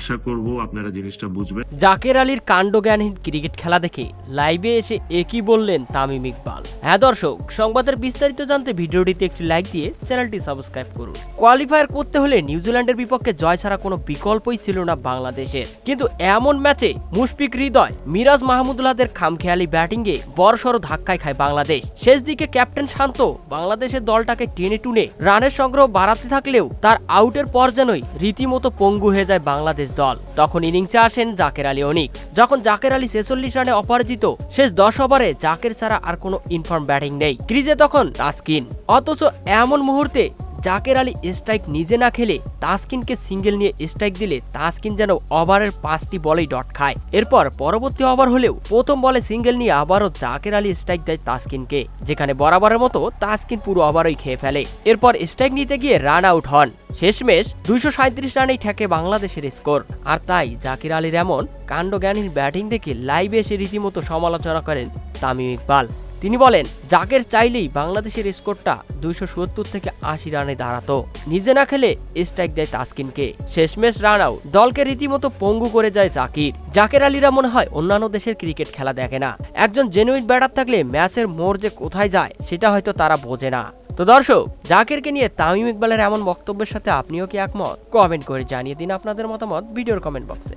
আশা করব আপনারা জিনিসটা বুঝবেন। জাকের আলীর কাণ্ডজ্ঞানহীন ক্রিকেট খেলা দেখে লাইভে এসে একই বললেন তামিম ইকবাল। হ্যাঁ দর্শক, সংবাদের বিস্তারিত জানতে ভিডিওটিতে একটি লাইক দিয়ে চ্যানেলটি সাবস্ক্রাইব করুন। কোয়ালিফায়ার করতে হলে নিউজিল্যান্ডের বিপক্ষে জয় ছাড়া কোনো বিকল্পই ছিল না বাংলাদেশের। কিন্তু এমন ম্যাচে মুশফিক হৃদয়, মিরাজ মাহমুদুল্লাহদের খামখেয়ালি ব্যাটিংয়ে বড়সড় ধাক্কায় খায় বাংলাদেশ। শেষ দিকে ক্যাপ্টেন শান্ত বাংলাদেশের দলটাকে টেনে টুনে রানের সংগ্রহ বাড়াতে থাকলেও তার আউটের পর যেনই রীতিমতো পঙ্গু হয়ে যায় বাংলাদেশ। দল। তখন ইনিংসে আসেন জাকের আলী অনিক। যখন জাকের আলী ছেচল্লিশ রানে অপরাজিত, শেষ দশ ওভারে জাকের ছাড়া আর কোনো ইনফর্ম ব্যাটিং নেই। ক্রিজে তখন রাস্কিন অথচ এমন মুহূর্তে জাকের আলী স্ট্রাইক নিজে না খেলে তাসকিনকে সিঙ্গেল নিয়ে স্ট্রাইক দিলে তাসকিন যেন ওভারের পাঁচটি বলেই ডট খায়। এরপর পরবর্তী ওভার হলেও প্রথম বলে সিঙ্গেল নিয়ে আবারও জাকের আলী স্ট্রাইক দেয় তাসকিনকে, যেখানে বরাবরের মতো তাসকিন পুরো ওভারই খেয়ে ফেলে। এরপর স্ট্রাইক নিতে গিয়ে রান আউট হন। শেষমেশ দুইশো সাঁত্রিশ রানেই ঠেকে বাংলাদেশের স্কোর। আর তাই জাকির আলীর এমন কাণ্ডজ্ঞানীর ব্যাটিং দেখে লাইভে এসে রীতিমতো সমালোচনা করেন তামিম ইকবাল। তিনি বলেন জাকের চাইলেই বাংলাদেশের স্কোরটা দুইশো সত্তর থেকে আশি রানে দাঁড়াতো। নিজে না খেলে স্ট্রাইক দেয় তাসকিনকে। শেষমেশ রান আউট দলকে রীতিমতো পঙ্গু করে যায় জাকির। জাকের আলীরা মনে হয় অন্যান্য দেশের ক্রিকেট খেলা দেখে না। একজন জেনুইন ব্যাটার থাকলে ম্যাচের মোড় যে কোথায় যায়, সেটা হয়তো তারা বোঝে না। তো দর্শক, জাকিরকে নিয়ে তামিম ইকবালের এমন বক্তব্যের সাথে আপনিও কি একমত? কমেন্ট করে জানিয়ে দিন আপনাদের মতামত ভিডিওর কমেন্ট বক্সে